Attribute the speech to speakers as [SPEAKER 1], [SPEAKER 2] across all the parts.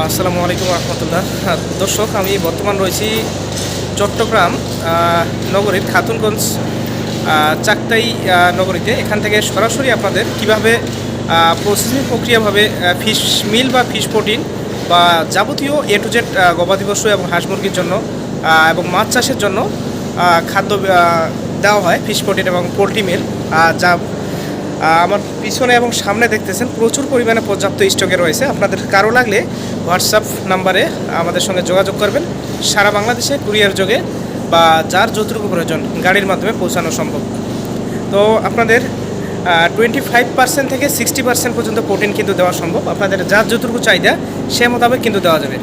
[SPEAKER 1] আসসালামু আলাইকুম রহমতুল্লাহ। দর্শক, আমি বর্তমান রয়েছি চট্টগ্রাম নগরীর খাতুনগঞ্জ চাকতাই নগরীতে। এখান থেকে সরাসরি আপনাদের কীভাবে প্রসেসিং প্রক্রিয়াভাবে ফিশ মিল বা ফিশ প্রোটিন বা যাবতীয় এ টু জেড গবাদি পশু এবং হাঁস মুরগির জন্য এবং মাছ চাষের জন্য খাদ্য দেওয়া হয় ফিশ প্রোটিন এবং পোলট্রি মিল যা আমার পিছনে এবং সামনে দেখতেছেন, প্রচুর পরিমাণে পর্যাপ্ত স্টকে রয়েছে। আপনাদের কারও লাগলে হোয়াটসঅ্যাপ নাম্বারে আমাদের সঙ্গে যোগাযোগ করবেন। সারা বাংলাদেশে কুরিয়ার যোগে বা যার যতটুকু প্রয়োজন গাড়ির মাধ্যমে পৌঁছানো সম্ভব। তো আপনাদের টোয়েন্টি ফাইভ পার্সেন্ট থেকে সিক্সটি পার্সেন্ট পর্যন্ত প্রোটিন কিন্তু দেওয়া সম্ভব। আপনাদের যার যতটুকু চাহিদা, সে মোতাবেক কিন্তু দেওয়া যাবে।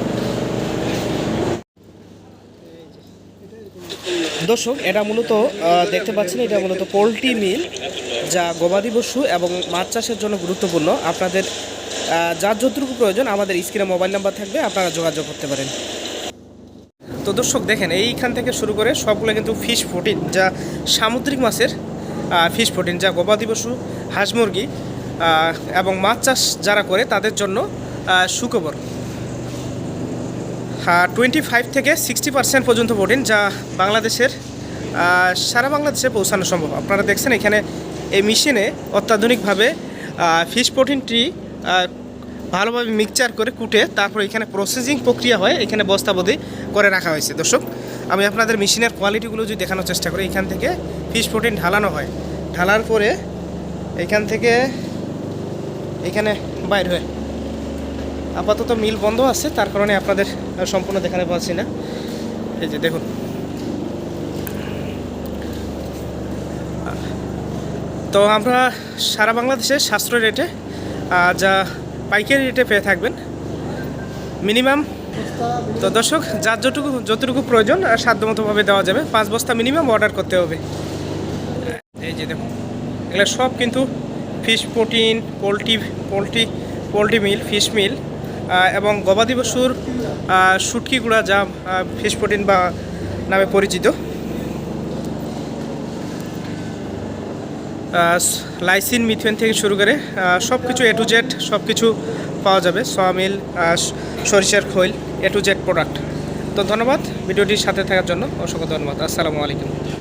[SPEAKER 1] দর্শক, এটা মূলত দেখতে পাচ্ছেন, এটা মূলত পোলট্রি মিল যা গবাদি পশু এবং মাছ চাষের জন্য গুরুত্বপূর্ণ। আপনাদের যার যতটুকু প্রয়োজন, আমাদের স্ক্রিনে মোবাইল নাম্বার থাকবে, আপনারা যোগাযোগ করতে পারেন। তো দর্শক, দেখেন, এইখান থেকে শুরু করে সবগুলো কিন্তু ফিশ প্রোটিন যা সামুদ্রিক মাছের ফিশ প্রোটিন যা গবাদি পশু, হাঁস মুরগি এবং মাছ চাষ যারা করে, তাদের জন্য সুখবর। টোয়েন্টি ফাইভ থেকে সিক্সটি পার্সেন্ট পর্যন্ত প্রোটিন যা বাংলাদেশের সারা বাংলাদেশে পৌঁছানো সম্ভব। আপনারা দেখছেন এখানে এই মেশিনে অত্যাধুনিকভাবে ফিশ প্রোটিনটি ভালোভাবে মিক্সচার করে কুটে তারপর এখানে প্রসেসিং প্রক্রিয়া হয়, এখানে বস্তাবদি করে রাখা হয়েছে। দর্শক, আমি আপনাদের মেশিনের কোয়ালিটিগুলো যদি দেখানোর চেষ্টা করি, এখান থেকে ফিশ প্রোটিন ঢালানো হয়। ঢালার পরে এখান থেকে এখানে বাইর হয়। আপাতত মিল বন্ধ আছে, তার কারণে আপনাদের সম্পূর্ণ দেখাতে পারছি না। এই যে দেখুন। তো আমরা সারা বাংলাদেশে সাশ্রয় রেটে যা পাইকারি রেটে পেয়ে থাকবেন। মিনিমাম, তো দর্শক, যার যতটুকু যতটুকু প্রয়োজন সাধ্যমতোভাবে দেওয়া যাবে। পাঁচ বস্তা মিনিমাম অর্ডার করতে হবে। এই যে দেখুন, এগুলো সব কিন্তু fish protein, poultry poultry poultry meal, fish meal. এবং গবাদি পশুর শুটকি গুঁড়া যা ফিশ প্রোটিন বা নামে পরিচিত। লাইসিন মিথেন থেকে শুরু করে সব কিছু এ টু জেড সব কিছু পাওয়া যাবে। সয়ামিল সরিষার খৈল এ টু জেড প্রোডাক্ট তো ধন্যবাদ, ভিডিওটির সাথে থাকার জন্য অসংখ্য ধন্যবাদ। আসসালামু আলাইকুম।